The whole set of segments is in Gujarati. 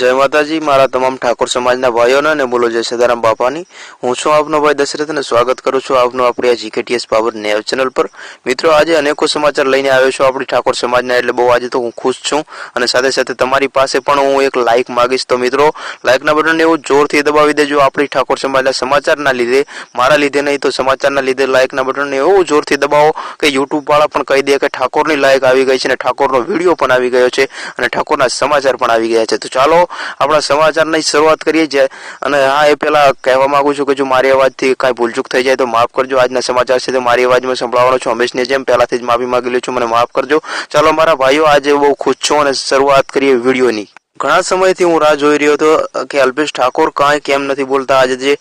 જય માતાજી, મારા તમામ ઠાકોર સમાજના ભાઈઓને અને બોલો જય સદારામ બાપાની. હું છું આપનો ભાઈ દશરથ અને સ્વાગત કરું છું આપનું આપણી આ જીકેટીએસ પાવર નેવ ચેનલ પર. મિત્રો, આજે અનેકો સમાચાર લઈને આવ્યો છું આપણી ઠાકોર સમાજના, એટલે બહુ આજે તો હું ખુશ છું. અને સાથે સાથે તમારી પાસે પણ હું એક લાઇક માગીશ. તો મિત્રો લાઇકના બટનને એવું જોરથી દબાવી દેજો આપણી ઠાકોર સમાજના સમાચારના લીધે. મારા લીધે નહીં તો સમાચારના લીધે લાઇકના બટનને એવું જોરથી દબાવો કે યુટ્યુબ વાળા પણ કહી દે કે ઠાકોરની લાઇક આવી ગઈ છે અને ઠાકોરનો વીડિયો પણ આવી ગયો છે અને ઠાકોરના સમાચાર પણ આવી ગયા છે. તો ચાલો આપણા સમાચારની શરૂઆત કરીએ છીએ. અને હા, એ પહેલાં કહેવા માગું છું કે જો મારી અવાજથી કાંઈ ભૂલચૂક થઈ જાય તો માફ કરજો. આજના સમાચાર છે તો મારી અવાજમાં સંભળાવવાનો છું. હંમેશની જેમ પહેલાંથી જ માફી માગી લઉં છું. મને માફ કરજો. ચાલો, મારા ભાઈઓ, આજે બહુ ખુશ છું અને શરૂઆત કરીએ વિડીયોની. ઘણા સમયથી હું રાહ જોઈ રહ્યો હતો કે અલ્પેશ ઠાકોર કાંઈ કેમ નથી બોલતા? આજે જે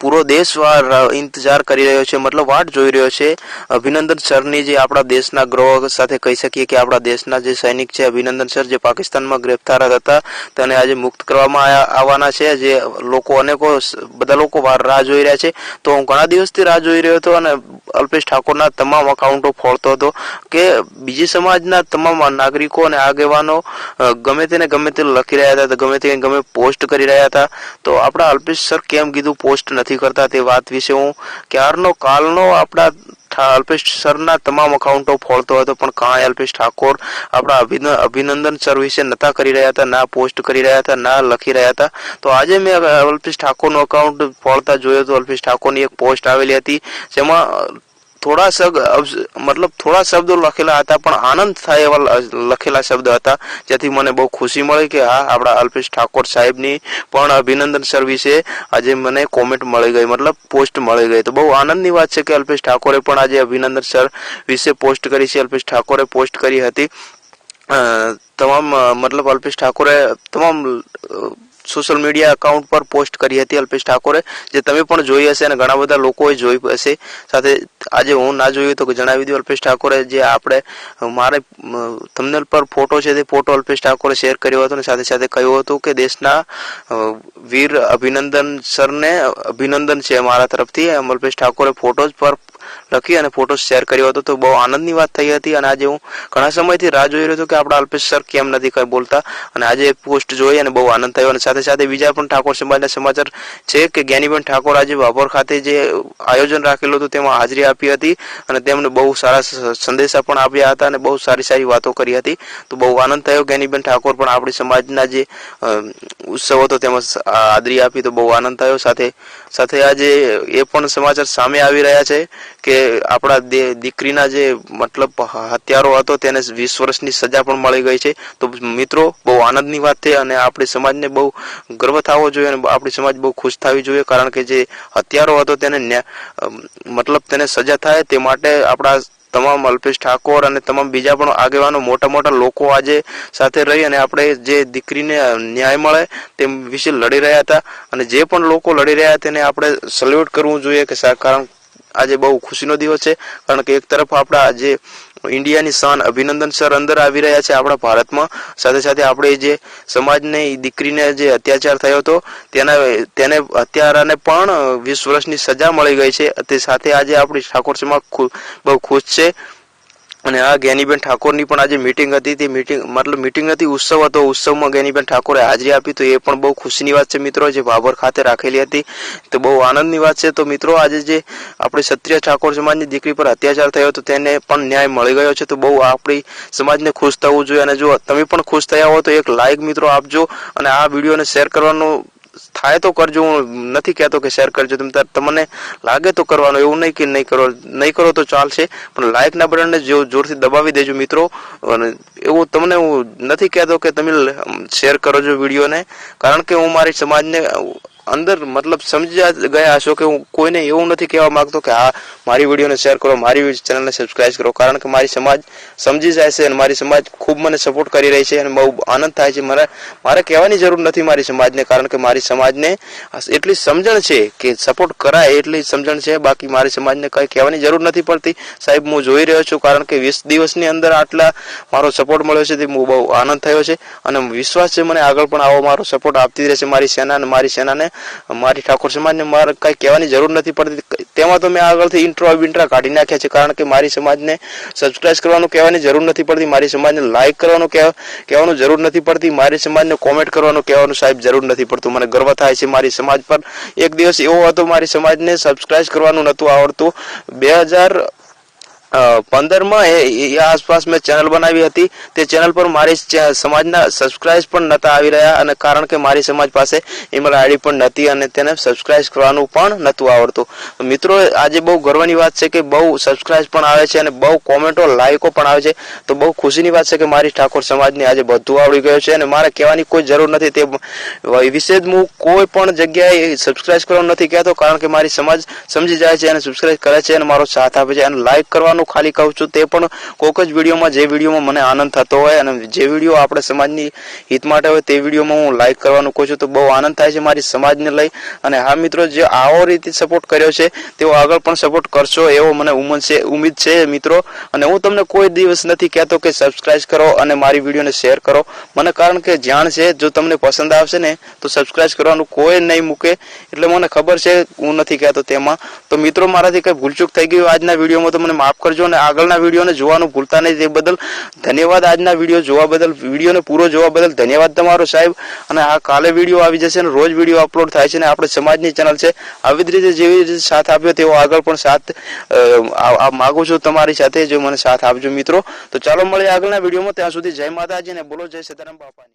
પૂરો દેશ ઇંતજાર કરી રહ્યો છે, મતલબ વાટ જોઈ રહ્યો છે. અભિનંદન સરની જે આપણા દેશના ગ્રહ સાથે કહી શકીએ કે આપણા દેશના જે સૈનિક છે, અભિનંદન સર જે પાકિસ્તાનમાં ગ્રેફતાર હતા, તેને આજે મુક્ત કરવામાં આવવાના છે. જે લોકો અનેકો બધા લોકો રાહ જોઈ રહ્યા છે. તો હું ઘણા દિવસથી રાહ જોઈ રહ્યો હતો અને અલ્પેશ ઠાકોરના તમામ અકાઉન્ટો ફોડતો હતો કે બીજી સમાજના તમામ નાગરિકો અને આગેવાનો ગમે તેને ગમે તે લખી રહ્યા હતા, ગમે તે ગમે પોસ્ટ કરી રહ્યા હતા. તો આપણા અલ્પેશ સર કેમ કીધું, પોસ્ટ નથી કરતા તે વાત વિશે હું ક્યારનો કાલનો આપણા અલ્પેશ સરના તમામ અકાઉન્ટો ફોડતો હતો, પણ કાંઈ અલ્પેશ ઠાકોર આપણા અભિન- અભિનંદન સર વિશે નતા કરી રહ્યા હતા, ના પોસ્ટ કરી રહ્યા હતા, ના લખી રહ્યા હતા. તો આજે મેં અલ્પેશ ઠાકોરનું અકાઉન્ટ ફોડતા જોયો તો અલ્પેશ ઠાકોરની એક પોસ્ટ આવેલી હતી, જેમાં થોડા મતલબ થોડા શબ્દો લખેલા હતા, પણ આનંદ થાય એવા લખેલા શબ્દ હતા, જેથી મને બહુ ખુશી મળી કે હા, આપણા અલ્પેશ ઠાકોર સાહેબની પણ અભિનંદન સર વિશે આજે મને કોમેન્ટ મળી ગઈ, મતલબ પોસ્ટ મળી ગઈ. તો બહુ આનંદની વાત છે કે અલ્પેશ ઠાકોરે પણ આજે અભિનંદન સર વિશે પોસ્ટ કરી છે. અલ્પેશ ઠાકોરે પોસ્ટ કરી હતી. તમામ મતલબ અલ્પેશ ઠાકોરે તમામ સોશિયલ મીડિયા અકાઉન્ટ પર પોસ્ટ કરી હતી અલ્પેશ ઠાકોરે, જે તમે પણ જોઈ હશે અને ઘણા બધા લોકોએ જોઈ હશે. સાથે આજે હું ના જોયું તો જણાવી દઉં. અલ્પેશ ઠાકોરે જે આપણે મારે થંબનેલ પર ફોટો છે તે ફોટો અલ્પેશ ઠાકોરે શેર કર્યો હતો અને સાથે સાથે કહ્યું હતું કે દેશના વીર અભિનંદન સરને અભિનંદન છે મારા તરફથી. એમ અલ્પેશ ઠાકોરે ફોટોઝ પર લખી અને ફોટો શેર કર્યો હતો. તો બહુ આનંદની વાત થઈ હતી અને આજે હું ઘણા સમયથી રાહ જોઈ રહ્યો હતો કે આપણા અલ્પેશ સર કેમ નથી કઈ બોલતા. અને આજે પોસ્ટ જોઈ અને બહુ આનંદ થયો. અને સાથે સાથે બીજા પણ ઠાકોર સમાજના સમાચાર છે કે જ્ઞાનીબેન ઠાકોર આજે વાપોર ખાતે જે આયોજન રાખેલું હતું, તેમાં હાજરી આપી હતી અને તેમણે બહુ સારા સંદેશા પણ આપ્યા હતા અને બહુ સારી સારી વાતો કરી હતી. તો બહુ આનંદ થયો. જ્ઞાનીબેન ઠાકોર પણ આપણી સમાજના જે ઉત્સવ હતો, તેમાં હાજરી આપી તો બહુ આનંદ થયો. સાથે સાથે આજે એ પણ સમાચાર સામે આવી રહ્યા છે કે આપણા દીકરીના જે મતલબ હત્યારો હતો તેને વીસ વર્ષની સજા પણ મળી ગઈ છે. તો મિત્રો, બહુ આનંદની વાત છે અને આપણી સમાજને બહુ ગર્વ થવો જોઈએ અને આપણી સમાજ બહુ ખુશ થવી જોઈએ. કારણ કે જે હત્યારો હતો તેને મતલબ તેને સજા થાય તે માટે આપણા તમામ અલ્પેશ ઠાકોર અને તમામ બીજા પણ આગેવાનો મોટા મોટા લોકો આજે સાથે રહી અને આપણે જે દીકરીને ન્યાય મળે તેમ વિશે લડી રહ્યા હતા. અને જે પણ લોકો લડી રહ્યા તેને આપણે સલ્યુટ કરવું જોઈએ કે કારણ આજે બહુ ખુશીનો દિવસ છે, કારણ કે એક તરફ આપણા જે ઇન્ડિયાની શાન અભિનંદન સર અંદર આવી રહ્યા છે આપણા ભારતમાં, સાથે સાથે આપણે જે સમાજને દીકરીને જે અત્યાચાર થયો હતો, તેના, તેને હત્યારાને પણ વીસ વર્ષની સજા મળી ગઈ છે, તે સાથે આજે આપણી ઠાકોર બહુ ખુશ છે. અને આ જ્ઞાનીબેન ઠાકોરની પણ આજે મીટિંગ હતી. તે મીટિંગ મતલબ મીટિંગ હતી, ઉત્સવ હતો. ઉત્સવમાં જ્ઞાનીબેન ઠાકોરે હાજરી આપી તો એ પણ બહુ ખુશીની વાત છે મિત્રો, જે ભાભર ખાતે રાખેલી હતી. તો બહુ આનંદની વાત છે. તો મિત્રો, આજે જે આપણે ક્ષત્રિય ઠાકોર સમાજની દીકરી પર અત્યાચાર થયો હતો તેને પણ ન્યાય મળી ગયો છે. તો બહુ આપણી સમાજને ખુશ થવું જોઈએ. અને જો તમે પણ ખુશ થયા હો તો એક લાઇક મિત્રો આપજો. અને આ વિડીયોને શેર કરવાનું થાય તો કરજો, હું નથી કહેતો કે શેર કરજો. તમે તમને લાગે તો કરવાનું, એવું નહીં કે નહીં કરો નહીં કરો તો ચાલશે. પણ લાઇકના બટનને જો જોરથી દબાવી દેજો મિત્રો. અને એવું તમને હું નથી કહેતો કે તમે શેર કરો છો વિડીયોને કારણ કે હું મારી સમાજને અંદર મતલબ સમજ્યા ગયા હશો કે હું કોઈને એવું નથી કહેવા માંગતો કે હા, મારી વિડીયોને શેર કરો, મારી ચેનલને સબસ્ક્રાઇબ કરો. કારણ કે મારી સમાજ સમજી જાય છે અને મારી સમાજ ખૂબ મને સપોર્ટ કરી રહી છે અને બહુ આનંદ થાય છે. મારે મારે કહેવાની જરૂર નથી મારી સમાજને, કારણ કે મારી સમાજને એટલી સમજણ છે કે સપોર્ટ કરાય એટલી સમજણ છે. બાકી મારી સમાજને કંઈ કહેવાની જરૂર નથી પડતી. સાહેબ, હું જોઈ રહ્યો છું કારણ કે વીસ દિવસની અંદર આટલા મારો સપોર્ટ મળ્યો છે તે હું બહુ આનંદ થયો છે. અને વિશ્વાસ છે મને આગળ પણ આવો મારો સપોર્ટ આપતી રહેશે મારી સેના અને મારી સેનાને મારી ઠાકોર સમાજને મારે કાંઈ કહેવાની જરૂર નથી પડતી તેમાં તો મેં આગળથી ઇન્ટ્રો ઇન્ટ્રા કાઢી નાખ્યા છે, કારણ કે મારી સમાજને સબસ્ક્રાઇબ કરવાનું કહેવાની જરૂર નથી પડતી, મારી સમાજને લાઇક કરવાનું કહેવા- કહેવાનું જરૂર નથી પડતી, મારી સમાજને કોમેન્ટ કરવાનું કહેવાનું સાહેબ જરૂર નથી પડતું. મને ગર્વ થાય છે મારી સમાજ પર. એક દિવસ એવો હતો, મારી સમાજને સબસ્ક્રાઇબ કરવાનું નહોતું આવડતું. બે હજાર પંદરમાં એ આસપાસ મેં ચેનલ બનાવી હતી. તે ચેનલ પર મારી સમાજના સબસ્ક્રાઇબ પણ નહોતા આવી રહ્યા અને કારણ કે મારી સમાજ પાસે ઈમેલ આઈડી પણ નહોતી અને તેને સબસ્ક્રાઇબ કરવાનું પણ નહોતું આવડતું. મિત્રો, આજે બહુ ગર્વની વાત છે કે બહુ સબસ્ક્રાઇબ પણ આવે છે અને બહુ કોમેન્ટો લાઇકો પણ આવે છે. તો બહુ ખુશીની વાત છે કે મારી ઠાકોર સમાજને આજે બધું આવડી ગયું છે અને મારે કહેવાની કોઈ જરૂર નથી. તે વિશે હું કોઈ પણ જગ્યાએ સબસ્ક્રાઇબ કરવાનું નથી કહેતો, કારણ કે મારી સમાજ સમજી જાય છે અને સબસ્ક્રાઇબ કરે છે અને મારો સાથ આપે છે અને લાઈક કરવાનું ખાલી કહું છું, તે પણ કોઈક જ વિડીયોમાં, જે વિડીયોમાં મને આનંદ થતો હોય અને જે વીડિયો આપણે સમાજની હિત માટે હોય તે વિડીયોમાં હું લાઈક કરવાનું કહું છું, તો બહુ આનંદ થાય છે મારી સમાજને લઈ. અને હા મિત્રો, જે આવો રીતે સપોર્ટ કર્યો છે, તેઓ આગળ પણ સપોર્ટ કરશો એવો મને ઉમંગ છે ઉમ્મીદ છે મિત્રો. અને હું તમને કોઈ દિવસ નથી કહેતો કે સબસ્ક્રાઇબ કરો અને મારી વિડીયોને શેર કરો. મને કારણ કે જાણ છે, જો તમને પસંદ આવશે ને, તો સબસ્ક્રાઇબ કરવાનું કોઈ નહીં મૂકે. એટલે મને ખબર છે, હું નથી કહેતો તેમાં. તો મિત્રો, મારાથી કઈ ભૂલચૂક થઈ ગયું આજના વિડીયોમાં, તો મને માફ કરજો અને આગળના વિડીયોને જોવાનું ભૂલતા નહીં. તે બદલ ધન્યવાદ. આજના વીડિયો જોવા બદલ, વિડીયોને પૂરો જોવા બદલ ધન્યવાદ તમારો સાહેબ. અને આ કાલે વીડિયો આવી જશે અને રોજ વીડિયો અપલોડ થાય છે અને આપણે સમાજની ચેનલ છે. આવી જ રીતે જેવી રીતે સાથ આપ્યો તેવો આગળ પણ સાથ માગું છું તમારી સાથે. જો મને સાથ આપજો મિત્રો. તો ચાલો મળીએ આગળના વિડીયોમાં. ત્યાં સુધી જય માતાજી અને બોલો જય સીતારામ બાપાની.